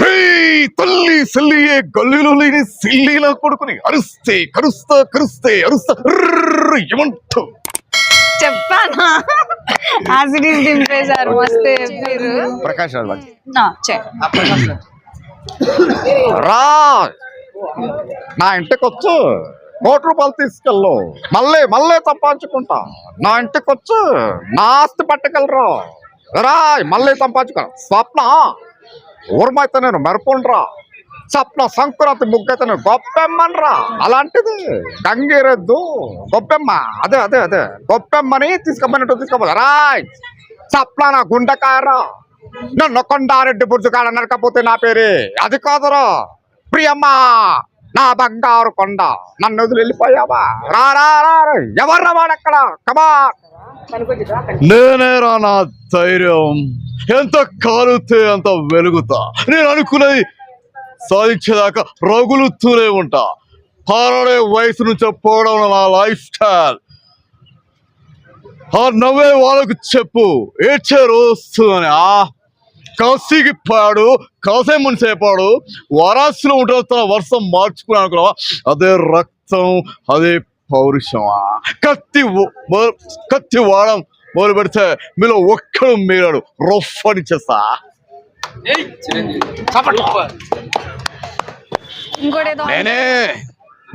"Hey, తల్లి సిల్లియే గల్లీలో లేని సిల్లీలా కొడుకుని అరుస్తే కరుస్తా కరుస్తే అరుస్తా ఏమంటావు? చెప్పానా? యాసిడ్ ఈస్ దింపేశారు మస్తు చెప్పారు ప్రకాష్ రాజ్ బాజీ. నా, చె రా! నా ఇంటికి వచ్చు కోటి రూపాయలు తీసుకెళ్ళు. మళ్ళీ మళ్ళీ సంపాదించుకుంటా. నా ఇంటికి వచ్చు నా ఆస్తి పట్టుకెళ్ళరు. రా మళ్ళీ సంపాదించుకో. స్వప్న! ఊరమైతే నేను మెరుపుండ్రా. స్వప్న సంక్రాంతి ముగ్గైతే నేను గొప్పెమ్మనరా. అలాంటిది గంగిరెద్దు గొప్పెమ్మ. అదే అదే అదే. గొప్పెమ్మని తీసుకోమన్నట్టు తీసుకోపోదా రాయ్! స్వప్న నా గుండెకాయరా నన్ను కొండారెడ్డి బుర్జుకాడ నరకపోతే నా పేరే. అది కాదురా. ప్రియమ్మ నా బంగారు కొండ. నన్ను వదిలి వెళ్ళిపోయావా? రా రా రా రా. ఎవర్రా వాడక్కడ? కమా నేనేరా నా ధైర్యం? ఎంత కాలుతే అంత వెలుగుతా? నేను అనుకున్నది సాధించేదాకా రగులుతూనే ఉంటా. పారాడే వయసు నుంచి పోవడం నా లైఫ్ స్టైల్. ఆ నవ్వే వాళ్ళకు చెప్పు ఏడ్చే రోజు ఆ కాశీకి పాడు కాసే మనిషి అయిపోయాడు. వారాసిలో తన వర్షం మార్చుకున్నాను అనుకున్నావా? అదే రక్తం అదే పౌరుషమా? కత్తి కత్తి వాడం మొదలు పెడితే మీలో ఒక్కడు మీరాడు రఫ్ అని చేస్తా నేనే.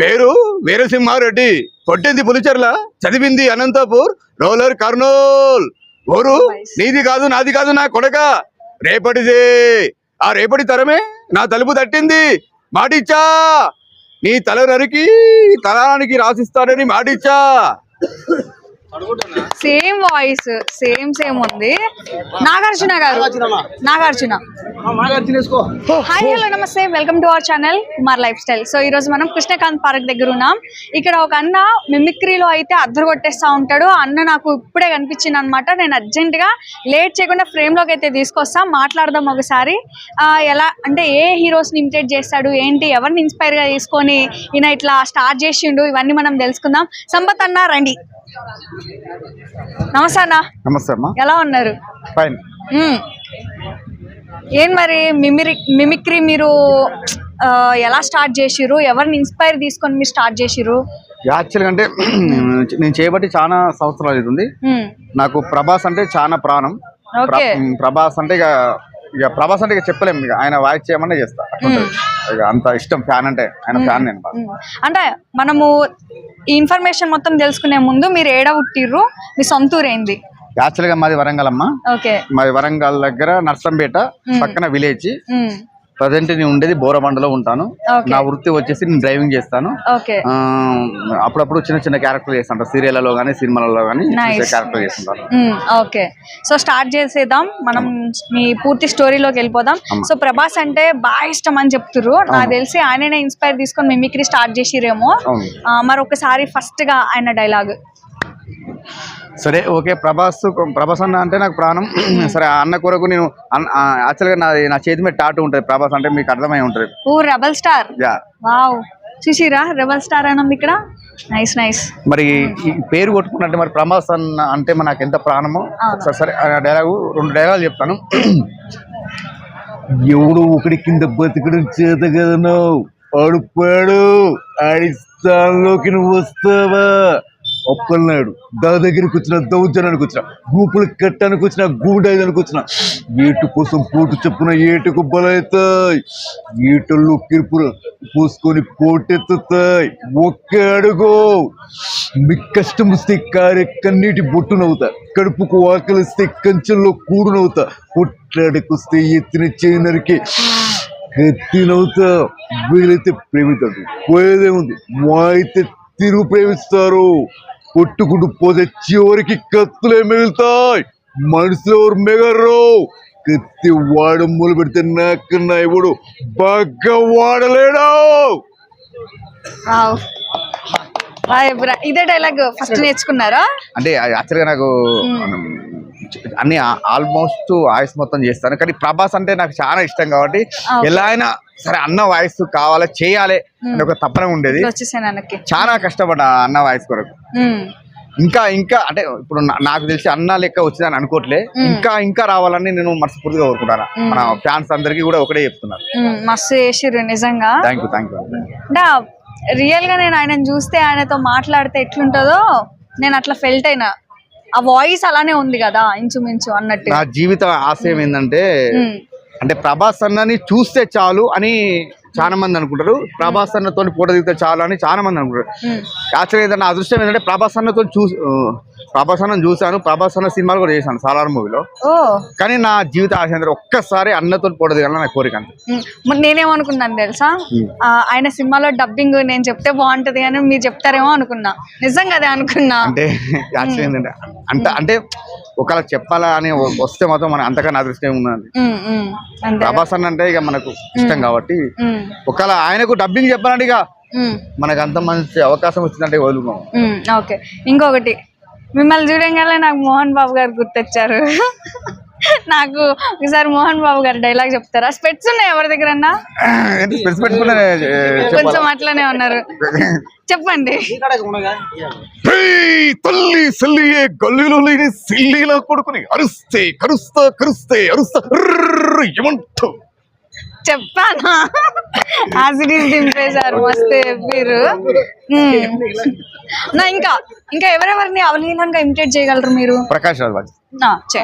పేరు వీరసింహారెడ్డి. కొట్టింది పులిచెర్ల చదివింది అనంతపూర్ రోలర్ కర్నూల్. ఊరు నీది కాదు నాది కాదు నా కొడక. రేపటిదే. ఆ రేపటి తరమే నా తలుపు తట్టింది. మాటిచ్చా. నీ తల నరికి తలానికి రాసిస్తానని మాటిచ్చా. సేమ్ వాయిస్ సేమ్ సేమ్ ఉంది. నాగార్జున గారు. నాగార్జున. హాయ్ హలో నమస్తే. Welcome to our channel Kumar lifestyle so ఈ రోజు మనం కృష్ణకాంత్ పార్క్ దగ్గర ఉన్నాం. ఇక్కడ ఒక అన్న మిమిక్రీలో అయితే అద్దరు కొట్టేస్తా ఉంటాడు. ఆ అన్న నాకు ఇప్పుడే కనిపించింది అనమాట నేను అర్జెంట్గా లేట్ చేయకుండా ఫ్రేమ్లోకి అయితే తీసుకొస్తాం. మాట్లాడదాం ఒకసారి. ఆ, ఎలా అంటే ఏ హీరోస్ని ఇమిటేట్ చేస్తాడు? ఏంటి? ఎవరిని ఇన్స్పైర్గా తీసుకొని ఈయన ఇట్లా స్టార్ట్ చేసిండు? ఇవన్నీ మనం తెలుసుకుందాం. సంపత్ అన్న రండి. నమస్తే అన్న. నమస్తే ఎలా ఉన్నారు? ఫైన్. ఏం మరి మిమిరి మిమిక్రీ మీరు ఎలా స్టార్ట్ చేసిర్రు? ఎవరిని ఇన్స్పైర్ తీసుకొని మీరు స్టార్ట్ చేసిర్రు? యాక్చువల్గా అంటే నేను చేయబట్టి చాలా సంవత్సరాలు మ్మ్. నాకు ప్రభాస్ అంటే చాలా ప్రాణం. ప్రభాస్ అంటే ఇక ఇక ప్రభాస్ అంటే ఇక చెప్పలేము ఇక ఆయన వాయిస్ చేయమన్నా చేస్తా. ఇక అంత ఇష్టం ఫ్యాన్ అంటే ఆయన ఫ్యాన్ నేను. అంటే మనము ఈ ఇన్ఫర్మేషన్ మొత్తం తెలుసుకునే ముందు మీరు ఏడ పుట్టిర్రు మీ సొంత ఊరు ఏంది యాక్చువల్గా మాది వరంగల్ అమ్మ మాది వరంగల్ దగ్గర నర్సంపేట పక్కన విలేజ్. ప్రజెంట్ నేను ఉండేది బోరబండలో ఉంటాను. నా వృత్తి వచ్చేసి నేను డ్రైవింగ్ చేస్తాను. అప్పుడప్పుడు చిన్న చిన్న క్యారెక్టర్ చేస్తాను. సీరియల్లో కానీ సినిమాలలో కానీ Nice. క్యారెక్టర్ చేస్తుంటాను. ఓకే. సో స్టార్ట్ చేసేద్దాం. మనం మీ పూర్తి స్టోరీలోకి వెళ్ళిపోదాం. సో ప్రభాస్ అంటే బాగా ఇష్టం అని చెప్తుర్రు. నాకు తెలిసి ఆయననే ఇన్స్పైర్ తీసుకొని మిమిక్రీ స్టార్ట్ చేసిరేమో. అవును. ఆ, మరి ఒకసారి ఫస్ట్గా ఆయన డైలాగ్. సరే ఓకే ప్రభాస్ ప్రభాస్ అన్న అంటే నాకు ప్రాణం. సరే అన్న కొరకు నేను యాక్చువల్గా నా నా చేతి మీద టాటూ ఉంటుంది ప్రభాస్ అంటే మీకు అర్థమై ఉంటుంది. ఊ రెబల్ స్టార్. యా. వావ్. చూసిరా రెబల్ స్టార్ అని ఉంది ఇక్కడ? Nice nice. మరి ఈ పేరు కొట్టుకున్నట్టు మరి ప్రభాస్ అన్న అంటే నాకు ఎంత ప్రాణమో. సరే సరే ఆ డైలాగు రెండు డైలాగులు చెప్తాను. ఎవడు ఒకటి కింద బతికడం చేత కదా నువ్వు అడుపాడు ఆడి స్థానంలోకి నువ్వు వస్తావా? ఒప్పన్నాడు దా దగ్గరికి వచ్చిన దౌర్జనానికి వచ్చిన గూపులు కట్టడానికి వచ్చిన గూడైదానికి వచ్చిన వీటి కోసం పోటు చెప్పున ఏటుకు బలవుతాయి ఈటల్లో కిరుపులు పూసుకొని పోటెత్తుతాయి ఒకే అడుగు. మీ కష్టం వస్తే కారే కన్నీటి బొట్టునవుతా కడుపుకు ఆకలిస్తే కంచెల్లో కూడునవుతా కొట్లాడుకొస్తే ఎత్తిన చేయనరికి కత్తినవుతా వీలైతే ప్రేమితాడు పోయేదే ఉంది. మా అయితే తిరుగు ప్రేమిస్తారు. కొట్టుకుంటూ పోతే చివరికి కత్తులే మిగులుతాయి. మనుషులు ఎవరు మిగరు కత్తి వాడు మొదలు పెడితే నాకన్నా ఎవడు బాగా వాడలేడు ఇదే డైలాగ్ ఫస్ట్ నేర్చుకున్నారా? అంటే యాక్చువల్గా నాకు అన్ని ఆల్మోస్ట్ వాయిస్ మొత్తం చేస్తాను. కానీ ప్రభాస్ అంటే నాకు చాలా ఇష్టం కాబట్టి. ఎలా అయినా సరే అన్న వాయిస్ కావాలి చేయాలి అని ఒక తపన ఉండేది. చాలా కష్టపడ్డా అన్న వాయిస్ కొరకు. మ్మ్. ఇంకా ఇంకా అంటే ఇప్పుడు నాకు తెలిసి అన్న లెక్క వచ్చిందని అనుకోవట్లే. మ్మ్. ఇంకా ఇంకా రావాలని నేను మనస్ఫూర్తిగా కోరుకుంటాను. మన ఫ్యాన్స్ అందరికీ కూడా ఒకటే చెప్తున్నారు. మస్తు చేసిర్రు నిజంగా. థ్యాంక్ యూ థ్యాంక్ యూ రియల్గా నేను ఆయనను చూస్తే ఆయనతో మాట్లాడితే ఎట్లుంటుందో నేను అట్లా ఫెల్ట్ అయినా. ఆ వాయిస్ అలానే ఉంది కదా ఇంచుమించు అన్నట్టు. నా జీవిత ఆశయం ఏంటంటే అంటే ప్రభాస్ అన్నని చూస్తే చాలు అని చాలా మంది అనుకుంటారు. ప్రభాస్ అన్నతో ఫోటో దిగితే చాలు అని చాలా మంది అనుకుంటారు. ఉమ్, యాక్చువల్ ఏంటంటే నా అదృష్టం ఏంటంటే ప్రభాస్ అన్నతో చూ ఆ, ప్రభాస్ అన్న చూశాను. ప్రభాస్ అన్న సినిమాలు కూడా చేశాను సాలార్ మూవీలో. కానీ నా జీవిత ఆశ ఒక్కసారి అన్నతో ఫోటో దిగాలని నా కోరిక మరి నేనేమనుకున్నాను తెలుసా? ఆ, ఆయన సినిమాలో డబ్బింగ్ నేను చెప్తే బాగుంటది అని మీరు చెప్తారేమో అనుకున్నా. నిజంగా అదే అనుకున్నా. అంటే యాక్చువల్ ఏంటంటే అంత అంటే ఒకవేళ చెప్పాలా అని వస్తే మాత్రం మనకు అంతకన్నా అదృష్టం ఉన్నది ప్రభాస్ అన్న అంటే ఇక మనకు ఇష్టం కాబట్టి ఒకవేళ ఆయనకు డబ్బింగ్ చెప్పాలంటే ఇక ఉమ్. మనకు అంత మంచి అవకాశం వచ్చిందంటే వదులుకోం ఓకే. ఇంకొకటి. మిమ్మల్ని చూడంగానే నాకు మోహన్ బాబు గారు గుర్తొచ్చారు. నాకు ఒకసారి మోహన్ బాబు గారు డైలాగ్ చెప్తారా? స్పెట్స్ ఉన్నాయి ఎవరి దగ్గర ఏంటి స్పెట్స్ పెట్టుకునే కొంచెం అట్లనే ఉన్నారు. చెప్పండి. తల్లి సిల్లియే గల్లీలో లేని సిల్లిలా కొడుకుని అరుస్తే కరుస్తా కరుస్తే అరుస్తా ఏమంటావు చెప్పానా. యాసిడీస్ దింపేశారు మస్తు మీరు. మ్మ్. నా ఇంకా ఇంకా ఎవరెవరిని అవలీనంగా ఇమిటేట్ చేయగలరు మీరు? ప్రకాష్ రాజ్. బాజీ నా, చే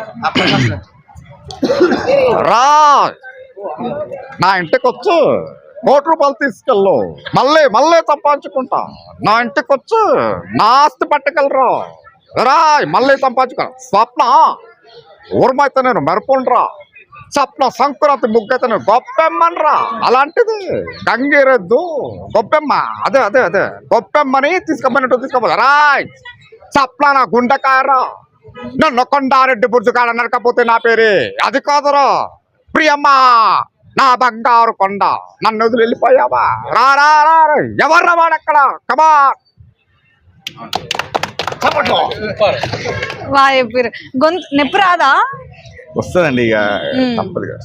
రా నా ఇంటికి వచ్చు కోటి రూపాయలు తీసుకెళ్ళు. మళ్ళీ మళ్ళీ సంపాదించుకుంటా. నా ఇంటికి వచ్చు నా ఆస్తి పట్టుకెళ్ళరా. రా మళ్ళీ సంపాదించుకో. స్వప్న! ఊరమైతే నేను మెరుపుండ్రా. స్వప్న సంక్రాంతి ముగ్గతను నేను గొప్పెమ్మనరా. అలాంటిది గంగిరెద్దు గొప్పెమ్మ. అదే అదే అదే. గొప్పెమ్మని తీసుకోమన్నట్టు తీసుకోపోదా? రాయ్! స్వప్న నా గుండెకాయరా నన్ను కొండారెడ్డి బుర్జు కాడ నరకపోతే నా పేరే. అది కాదురా. ప్రియమ్మా నా బంగారు కొండ. నన్ను వదిలి వెళ్ళిపోయావా? రా రా రా రా. ఎవర్రా వాడక్కడ కమా గొంతు నొప్పి రాదా? వస్తుందండి ఇక. తప్పదుగా.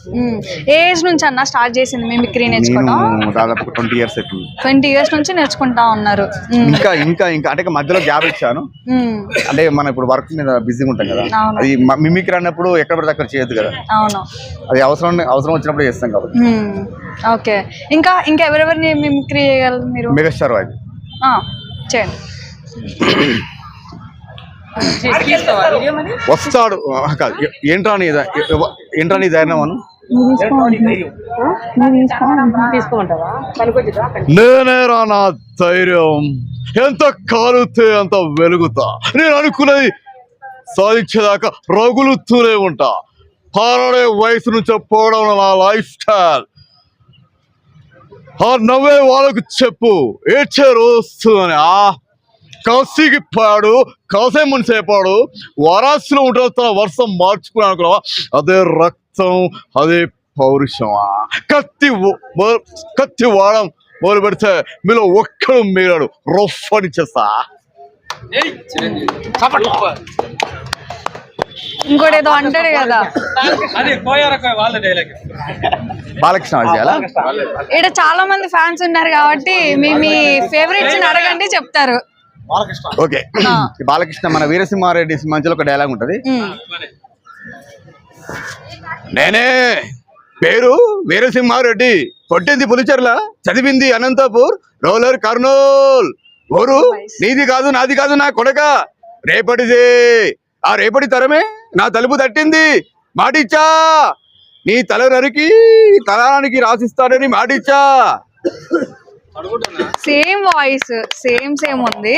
ఏ ఏజ్ నుంచి అన్న స్టార్ట్ చేసింది మిమిక్రీ నేర్చుకోవడం దాదాపు ట్వంటీ ఇయర్స్ అవుతుంది ట్వంటీ ఇయర్స్ నుంచి నేర్చుకుంటా ఉన్నారు. ఇంకా ఇంకా ఇంకా అంటే ఇక మధ్యలో గ్యాప్ ఇచ్చాను. మ్మ్. అంటే మనం ఇప్పుడు వర్క్ మీద బిజీగా ఉంటాం కదా. అవును. అది మిమిక్రీ అన్నప్పుడు ఎక్కడ పడితే అక్కడ చేయొద్దు కదా. అవును. అది అవసరం అవసరం వచ్చినప్పుడు చేస్తాం కాబట్టి. ఓకే. ఇంకా ఇంకా ఎవరెవరిని మిమిక్రీ చేయగలరు మీరు? మెగాస్టార్ అది ఆ, చేయండి. వస్తాడు. కాదు ఏంట్రా నీ ఏంట్రా నీ ధైర్యం అను? తీసుకోమంటావా? పనికొచ్చిందా? నేనే రా నా ధైర్యం? ఎంత కాలుతే అంత వెలుగుతా? నేను అనుకున్నది సాధించేదాకా రగులుతూనే ఉంటా. పారాడే వయసు నుంచి పోవడం నా లైఫ్ స్టైల్. ఆ నవ్వే వాళ్ళకు చెప్పు. ఏడ్చే రోజు అని ఆ కాశీకి పాడు కాసేమని సేపాడు వారాసిలో ఉంటే తన వర్షం మార్చుకున్నాను అనుకున్నావా? అదే రక్తం అదే పౌరుషమా? కత్తి కత్తి వాడడం మొదలు పెడితే మీలో ఒక్కడు మీరాడు రఫ్ అని చేస్తా ఇంకోటి ఏదో అంటాడు కదా. అది పోయారక వాళ్ళ డైలాగ్ బాలకృష్ణ ఇక్కడ చాలా మంది ఫ్యాన్స్ ఉన్నారు కాబట్టి మీ మీ ఫేవరెట్స్ అడగండి చెప్తారు. ఓకే. బాలకృష్ణ మన వీరసింహారెడ్డి మధ్యలో ఒక డైలాగ్ ఉంటది. నేనే పేరు వీరసింహారెడ్డి. కొట్టింది పులిచెర్ల చదివింది అనంతపూర్ రోలర్ కర్నూల్. ఊరు నీది కాదు నాది కాదు నా కొడక. రేపటిదే. ఆ రేపటి తరమే నా తలుపు తట్టింది. మాటిచ్చా. నీ తల నరికి తలానికి రాసిస్తానని మాటిచ్చా. సేమ్ వాయిస్ సేమ్ సేమ్ ఉంది.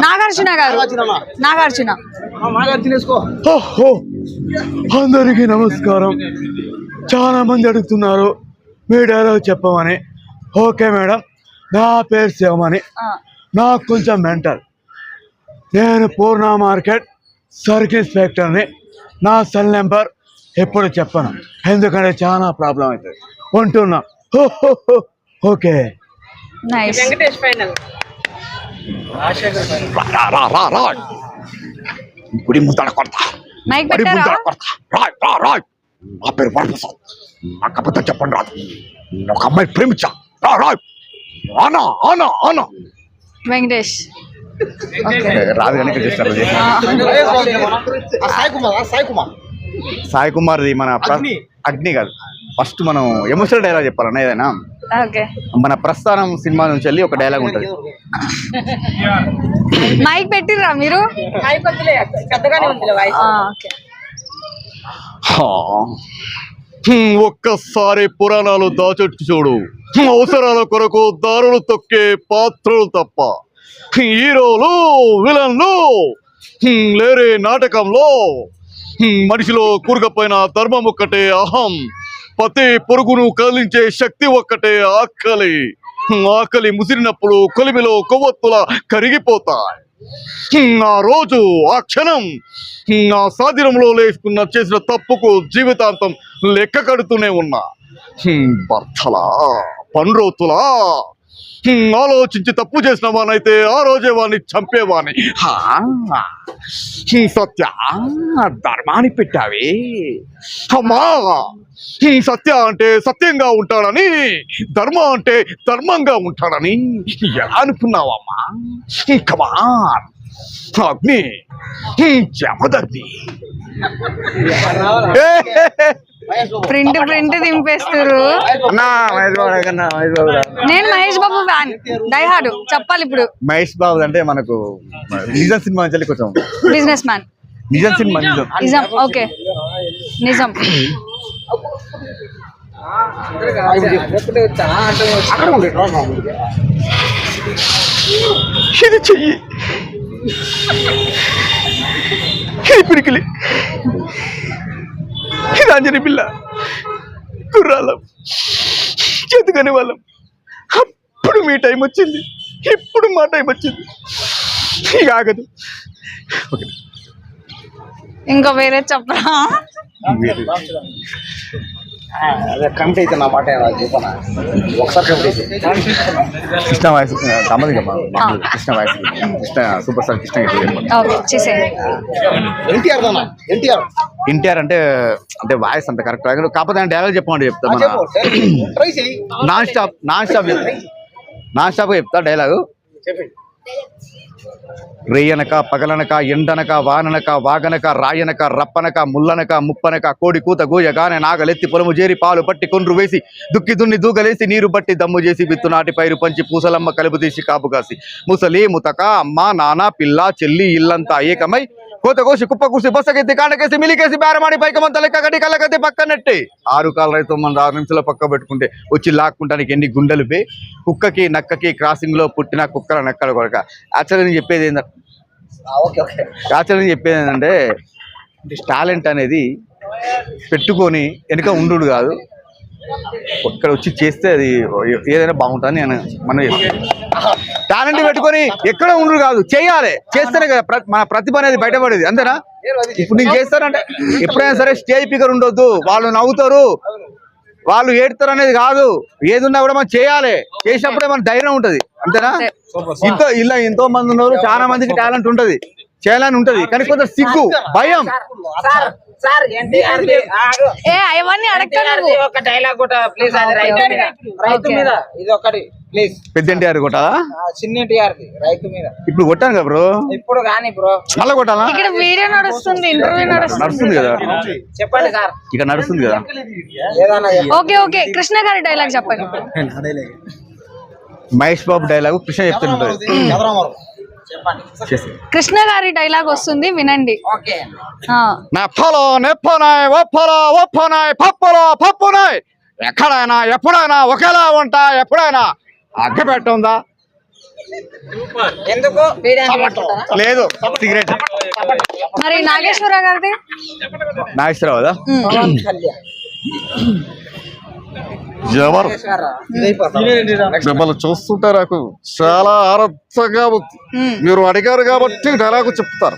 నాగార్జున గారు. నాగార్జున. ఓహో అందరికీ నమస్కారం. చాలా మంది అడుగుతున్నారు మీ డైలాగ్ చెప్పమని. Okay madam. నా పేరు శివమని ఆ, నాకు కొంచెం మెంటల్ నేను పూర్ణ మార్కెట్ సర్కిల్ ఇన్స్పెక్టర్ని. నా సెల్ నెంబర్ ఎప్పుడు చెప్పను. ఎందుకంటే చాలా ప్రాబ్లం అవుతుంది. ఉంటున్నా. ఓకే. నైస్ వెంకటేష్ ఫైనల్ రా రా రా రా గుడి ముందర కొడతా. మైక్ గుడి పెట్టారా? ముందర కొడతా. రాయ్ రా రాయ్ నా పేరు వరప్రసాద్. నాకు అబద్ధం చెప్పండి రాదు. నేను ఒక అమ్మాయి ప్రేమించా. రా రాయ్ ఆనా ఆనా ఆనా. వెంకటేష్. రాదు కానీ ఇక్కడ చేస్తారు. సాయి కుమార్ సాయి కుమార్. సాయి కుమార్ది మన అగ్ని. అగ్ని కాదు. ఫస్ట్ మనం ఎమోషనల్ డైలాగ్ చెప్పాలన్నా ఏదైనా. మన ప్రస్థానం సినిమా నుంచి వెళ్ళి ఒక డైలాగ్ ఉంటుంది. మైక్ పెట్టిర్రా మీరు? అయిపోతులే పెద్దగానే ఉంది వాయిస్ ఆ, ఓకే. హా. హ్మ్, ఒక్కసారి పురాణాలు దాచొచ్చు చూడు. అవసరాల కొరకు దారులు తొక్కే పాత్రలు తప్ప. హీరోలు విలన్లు లేరే నాటకంలో. మనిషిలో కూరుకపోయిన ధర్మం ఒక్కటే అహం. పతి పొరుగును కదిలించే శక్తి ఒక్కటే ఆకలి. ఆకలి ముసిరినప్పుడు కొలిమిలో కొవ్వొత్తుల కరిగిపోతాయి. ఆ రోజు ఆ క్షణం నా సాధీనంలో లేకున్న చేసిన తప్పుకు జీవితాంతం లెక్క కడుతూనే ఉన్నా. హ్మ్, భర్తలా పన్రోతులా ఆలోచించి తప్పు చేసిన వానైతే ఆ రోజే వాడిని చంపేవాణి సత్య ధర్మాన్ని పెట్టావే. అమ్మా! హ్మ్, సత్య అంటే సత్యంగా ఉంటాడని ధర్మ అంటే ధర్మంగా ఉంటాడని ఎలా అనుకున్నావమ్మా కమాన్ అగ్ని జమదగ్ని. Print print దింపేస్తారు. అన్నా మహేష్ బాబు కన్నా మహేష్ బాబు రా. నేను మహేష్ బాబు ఫ్యాన్ డైహాడు చెప్పాలి ఇప్పుడు. మహేష్ బాబు అంటే మనకు నిజం సినిమా కొంచెం బిజినెస్ మ్యాన్. నిజం సినిమా నిజం. నిజం ఓకే. నిజం. ఇది చెయ్యి ఇది పిడికిలి ఇది అంజని పిల్ల గుర్రాలం చేతుకని వాళ్ళం అప్పుడు మీ టైం వచ్చింది ఇప్పుడు మా టైం వచ్చింది ఇక ఆగదు ఓకే ఇంకా వేరే చెప్పరా? అదే కమిటీ అయితే నా మాట ఏమన్నా చెప్పనా? ఒకసారి committee Krishna voice Krishna voice Krishna superstar Krishna okay చేసేయండి ఎన్టీఆర్ దానా? ఎన్టీఆర్? ఎన్టీఆర్ అంటే అంటే వాయిస్ అంత కరెక్ట్ కాకపోతే డైలాగ్ చెప్పమంటే చెప్తా మన చెప్పు ట్రై చేయి. Non stop non stop non stop చెప్తా డైలాగు రేయనక పగలనక ఎండనక వాననక వాగనక రాయనక రప్పనక ముల్లనక ముప్పనక కోడి కూత గోయగానే నాగలెత్తి పొలము చేరి పాలు పట్టి కొండ్రు వేసి దుక్కి దున్ని దూగలేసి నీరు బట్టి దమ్ము చేసి విత్తు నాటి పైరు పంచి పూసలమ్మ కలుపు తీసి కాపు కాసి. ముసలి ముతక అమ్మ నాన్న పిల్ల చెల్లి ఇల్లంతా ఏకమై కోత కోసి కుప్ప కూసి బొసకెత్తి కాండకేసి మిలికేసి బేరమాడి పైకమంత లెక్క గడి కళ్ళకత్తి పక్కనట్టి. ఆరు కాళ్ళ రైతు మన ఆరు నిమిషాల పక్క పెట్టుకుంటే వచ్చి లాక్కుంటానికి ఎన్ని గుండెలు పే కుక్కకి నక్కకి క్రాసింగ్లో పుట్టిన కుక్కల నక్కల కొరక యాక్చువల్గా నేను చెప్పేది ఏంటంటే యాక్చువల్గా నేను చెప్పేది ఏంటంటే టాలెంట్ అనేది పెట్టుకొని వెనుక ఉండు కాదు. ఇక్కడ వచ్చి చేస్తే అది ఏదైనా బాగుంటుందని నేను మనం టాలెంట్ పెట్టుకొని ఎక్కడ ఉండు కాదు చేయాలి చేస్తేనే కదా మన ప్రతిభ అనేది బయటపడేది అంతేనా ఇప్పుడు నేను చేస్తానంటే ఎప్పుడైనా సరే స్టేజ్ స్పీకర్ ఉండొద్దు వాళ్ళు నవ్వుతారు వాళ్ళు ఏడుతారు అనేది కాదు ఏది ఉన్నా కూడా మనం చేయాలి చేసినప్పుడే మన ధైర్యం ఉంటది అంతేనా ఇంతో ఇలా ఎంతో మంది ఉన్నారు చాలా మందికి టాలెంట్ ఉంటది చేయాలని ఉంటది కానీ కొంత సిగ్గు భయం ఒక డైలాగ్ కూడా ప్లీజ్ అది రైతు. మీద ఇది ఒకటి ప్లీజ్. పెద్ద ఎన్టీఆర్ కొట్టాలా? చిన్న ఎన్టీఆర్ రైతు మీద. ఇప్పుడు కొట్టాను కదా బ్రో? ఇప్పుడు కానీ బ్రో. మళ్ళా కొట్టాలా? ఇక్కడ వీడియో నడుస్తుంది ఇంటర్వ్యూ నడుస్తుంది. కదా? చెప్పండి సార్. ఇక నడుస్తుంది కదా? Okay okay. కృష్ణ గారి డైలాగ్ చెప్పండి. మహేష్ బాబు డైలాగ్ కృష్ణ చెప్తుంటారు. కృష్ణ గారి డైలాగ్ వస్తుంది వినండి. ఓకే. ఆ, నెప్పలో నెప్పనాయ్ ఒప్పలో ఒప్పనాయ్ పప్పులో పప్పునాయ్ ఎక్కడైనా ఎప్పుడైనా ఒకేలా ఉంటా ఎప్పుడైనా? అగ్గి పెట్టుందా ఎందుకు? లేదు సిగరెట్. మరి నాగేశ్వర గారిది? నాగేశ్వరరావు కళ్యాణ్. ఎవరు మిమ్మల్ని చూస్తుంటే నాకు చాలా ఆనందంగా ఉంది. మీరు అడిగారు కాబట్టి డైలాగు చెప్తారు.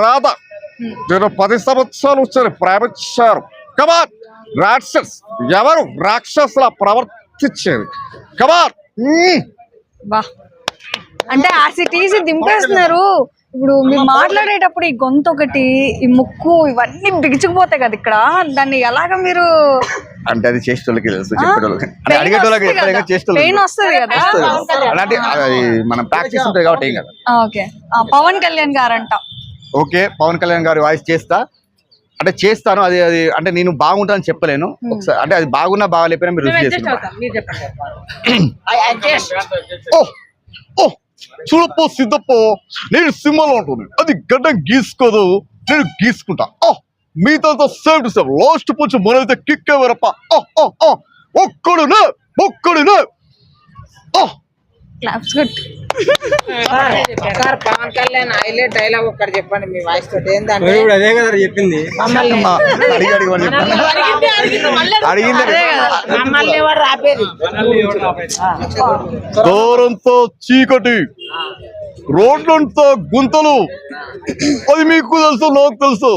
రాధ నేను పది సంవత్సరాలు వచ్చాను ప్రేమించారు కమాన్ రాక్షస్ ఎవరు రాక్షసులా ప్రవర్తించేది? కమాన్ బా. అంటే ఆ సిటీస్ దింపేస్తున్నారు. ఇప్పుడు మీరు మాట్లాడేటప్పుడు ఈ గొంతు ఒకటి ఈ ముక్కు ఇవన్నీ బిగుచుకుపోతాయి కదా ఇక్కడ. దాన్ని ఎలాగ మీరు అంటే అది చేసేటోళ్ళకి తెలుసు చెప్పేటోళ్ళకి. అంటే అడిగేటోళ్ళకి ఎప్పుడైనా చేసేటోళ్ళకి పెయిన్ వస్తుంది కదా. అలాంటి అది మనం ప్రాక్టీస్ ఉంటుంది కాబట్టి ఏం కదా. ఓకే. పవన్ కళ్యాణ్ గారంట. ఓకే పవన్ కళ్యాణ్ గారి వాయిస్ చేస్తా. అంటే చేస్తాను అది అది అంటే నేను బాగుంటానని చెప్పలేను. ఒకసారి అంటే అది బాగున్నా బాగాలేకపోయినా మీరు రుచి చేసుకుంటారు ఓ ఓ చూడప్పో సిద్ధప్పో నేను సింహలో ఉంటుంది అది గడ్డం గీసుకోదు నేను గీసుకుంటా. ఓ మీతో సేఫ్ టు సేఫ్ లాస్ట్ పుచ్చు మనైతే కిక్ ఎవరప్ప ఒక్కడునే ఒక్కడునే ఓ claps good sir Pawan Kalyan highlight dialogue ఒక్కటి చెప్పండి మీ వాయిస్ తోటి. ఏంటంటే అదే కదా చెప్పింది. దూరంతో చీకటి రోడ్లంతా గుంతలు. అది మీకు తెలుసు నాకు తెలుసు.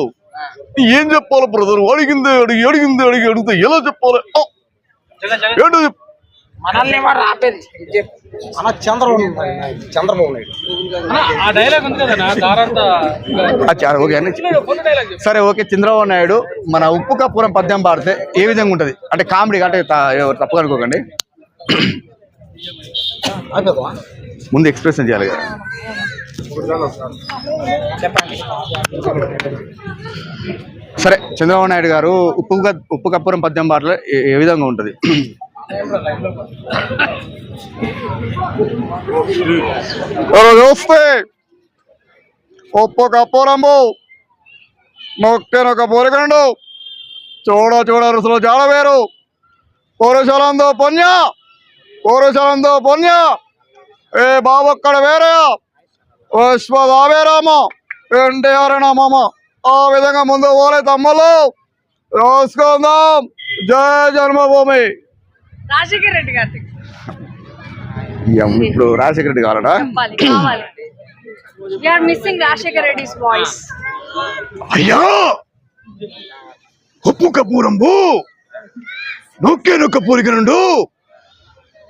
ఏం చెప్పాలి బ్రదర్? అడిగింది అడిగి అడిగింది అడిగి అడిగితే ఎలా చెప్పాలి! ఏంటో చెప్పు. మనల్ని ఎవరు ఆపేది. అన్న చంద్రబాబు చంద్రబాబు నాయుడు ఆ డైలాగ్ ఉంది కదా ఓకే సరే ఓకే చంద్రబాబు నాయుడు మన ఉప్పు కప్పురం పద్యం పాడితే ఏ విధంగా ఉంటది? అంటే కామెడీ అంటే తప్పుగా అనుకోకండి. ముందు ఎక్స్ప్రెషన్ చేయాలి కదా. సరే చంద్రబాబు నాయుడు గారు ఉప్పు ఉప్పు కప్పురం పద్యం పాటలో ఏ విధంగా ఉంటది? చూస్తే ఉప్పు కప్పురము నొక్కెనొక పొరగండు చూడ చూడ రుసులు జాడవేరు పురుషులందో పుణ్య పురుషులందో పుణ్య ఏ బాబొక్కడ వేరే విశ్వదావేరామ ఎన్టీఆర్ మామ ఆ విధంగా ముందు పోలే తమ్ముళ్ళు రాసుకుందాం జయ జన్మభూమి రాజశేఖర్ రెడ్డి గారి ఇప్పుడు Rajasekhara Reddy కావాలడా are missing Rajasekhar Reddy's voice అయ్యా! ఉప్పు కపూరంబు! నొక్కే నొక్క పూరికనుండు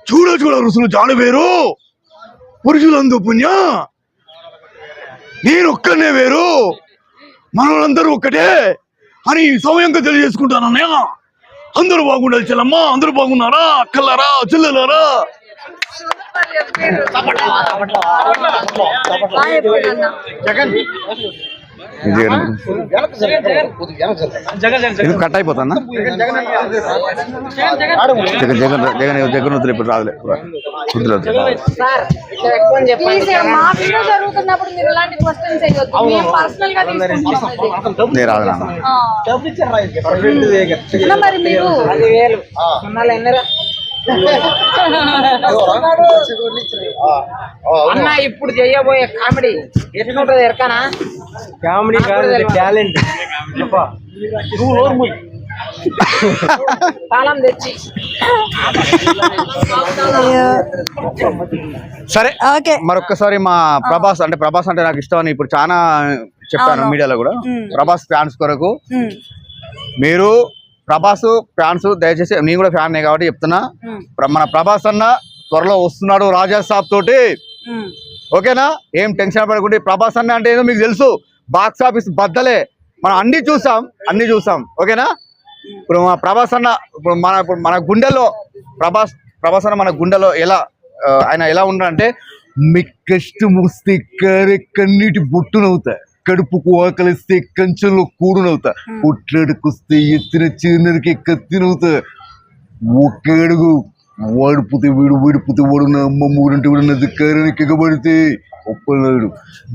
చూడ చూడ రుసులు జాడవేరు పురుషులందు పుణ్య! నేను ఒక్కనే వేరు! మనలందరూ ఒక్కటే! అని సమయంగా తెలియజేసుకుంటానన్నయ్య అందరూ బాగుండాలి చెల్లమ్మ అందరూ బాగున్నారా అక్కలారా చెల్లెలారా వెనక్కి జరగదు. కొద్దిగా వెనక్కి జరగదు. జగన్ జగన్ ఇది కట్ అయిపోతుందా? జగన్ జగన్ జగన్ జగన్ వదిలే ఇప్పుడు రాదులే. ఇది. నేను రాదు నాన్న. మరి మీరు అన్న ఇప్పుడు చెయ్యబోయే కామెడీ ఎట్లుంటది ఎరకనా? కామెడీ కాదు టాలెంట్. తాళం తెచ్చి. సరే ఓకే. మరొక్కసారి మా ప్రభాస్ అంటే ప్రభాస్ అంటే నాకు ఇష్టం అని ఇప్పుడు చాలా చెప్పాను. మీడియాలో కూడా. ప్రభాస్ ఫ్యాన్స్ కొరకు మీరు ప్రభాస్ ఫ్యాన్స్ దయచేసి నేను కూడా ఫ్యాన్ కాబట్టి చెప్తున్నా. మన ప్రభాస్ అన్న త్వరలో వస్తున్నాడు రాజా సాబ్ తోటి. ఓకేనా? ఏం టెన్షన్ పడకుండా. ప్రభాస్ అన్న అంటే ఏదో మీకు తెలుసు. బాక్స్ ఆఫీస్ బద్దలే. మనం అన్ని చూసాం అన్ని చూసాం. ఓకేనా? ఇప్పుడు మన ప్రభాస్ అన్న ఇప్పుడు మన ఇప్పుడు మన గుండెలో ప్రభాస్ ప్రభాస్ అన్న మన గుండెలో ఎలా ఆయన ఎలా ఉన్నాడంటే మీ కష్టం వస్తే కారే కన్నీటి బొట్టునవుతా కడుపుకు ఆకలిస్తే కంచెంలో కూడునవుతా కొట్లాడుకొస్తే ఎత్తిన చిన్నరికి కత్తినవుతా ఒక్క అడుగు వాడిపోతే వీడు వీడిపోతే వాడు నా అమ్మ ఊరంటే వీడు నా ధిక్కారానికి ఎగబడితే ఒప్పన్నాడు.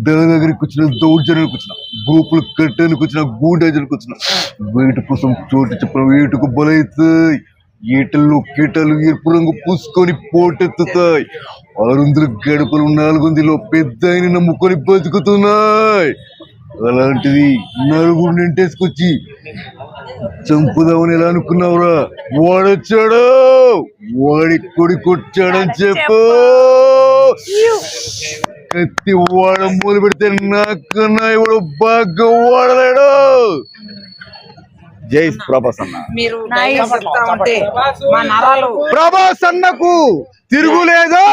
దాని దగ్గరికి వచ్చిన దౌర్జన్యానికి వచ్చిన గ్రూపులు కట్టడానికి వచ్చిన గూండాజానికి వచ్చిన వేటి కోసం చోటు చెప్పిన వేటుకు బలైతాయి. ఈటల్లో కీటలు ఎరుపు రంగు పూసుకొని పోటెత్తుతాయి. ఆరు వందల గడపలు నాలుగు వందలు పెద్ద ఆయన నమ్ముకొని బతుకుతున్నాయి. అలాంటిది నలుగురు నింటేసుకొచ్చి చంపుదామని ఎలా అనుకున్నావురా? వాడొచ్చాడు! వాడి కొడుకొచ్చాడని చెప్పు! కత్తి వాడ మూలు పెడితే నాకన్నా ఇప్పుడు బాగా వాడలేడు! జై ప్రభాస్ అన్న. ప్రభాస్ అన్నకు తిరుగులేదు!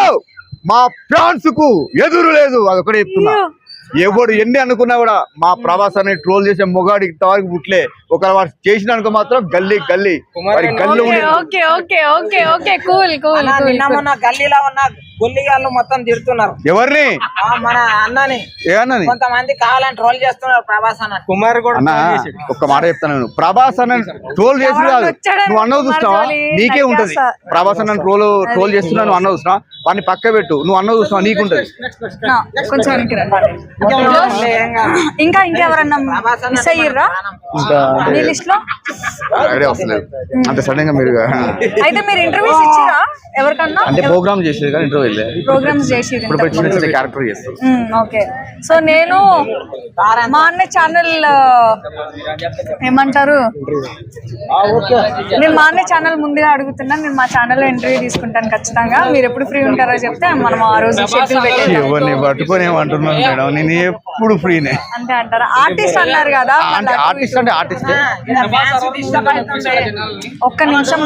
మా ఫ్యాన్స్కు ఎదురు లేదు అదొకటి చెప్తున్నా. ఎవడు ఎన్ని అనుకున్నా కూడా మా ప్రభాస్ అని ట్రోల్ చేసే మొగాడికి ఇంతవరకు పుట్లే. ఒక వాడు చేసిన అనుకో మాత్రం గల్లీ గల్లీ. వాడి గల్లి okay okay okay okay okay cool cool అన్న, కూల్ నిన్న మొన్న గల్లీలో ఉన్న గుల్లిగాళ్ళు మొత్తం తిడుతున్నారు. ఎవరిని? ఆ, మన అన్నని. ఏమన్నది కొంతమంది కావాలని ట్రోల్ చేస్తున్నారు ప్రభాస్ అన్న. కుమార్ కూడా అన్న ఒక్క మాట చెప్తాను నేను. ప్రభాస్ అన్న ట్రోల్ చేసి కాదు నువ్వు అన్నది చూస్తావా నీకే ఉంటది. ప్రభాస్ అన్న ట్రోల్ ట్రోల్ చేస్తున్నా నువ్వు అన్నది చూస్తున్నావు? వాడిని పక్క పెట్టు. నువ్వు అన్నది చూస్తున్నావు? నీకుంటది. ఇంకా ఇంకెవరన్నా మిస్ అయ్యిర్రా? మీ లిస్ట్లో? ఐడియా వస్తలేదు. అంత సడన్గా మీరు అయితే మీరు ఇంటర్వ్యూస్ ఇచ్చిరా ఎవరికన్నా? అంటే ప్రోగ్రామ్ చేసేది కానీ ఇంటర్వ్యూ ప్రోగ్రామ్స్ క్యారెక్టర్ చేస్తారు. ఓకే. సో నేను మా అన్న ఛానల్ ఏమంటారు? నేను మా అన్న ఛానల్ ముందుగా అడుగుతున్నా నేను మా ఛానల్లో ఇంటర్వ్యూ తీసుకుంటాను ఖచ్చితంగా. మీరు ఎప్పుడు ఫ్రీ ఉంటారో చెప్తే మనం ఆ రోజు ఎవరిని పట్టుకొని మేడం? నేను ఎప్పుడు ఫ్రీనే. అంతే అంటారా? ఆర్టిస్ట్ అన్నారు కదా అంటే ఆర్టిస్ట్ అంటే ఆర్టిస్ట్ ఒక్క నిమిషం.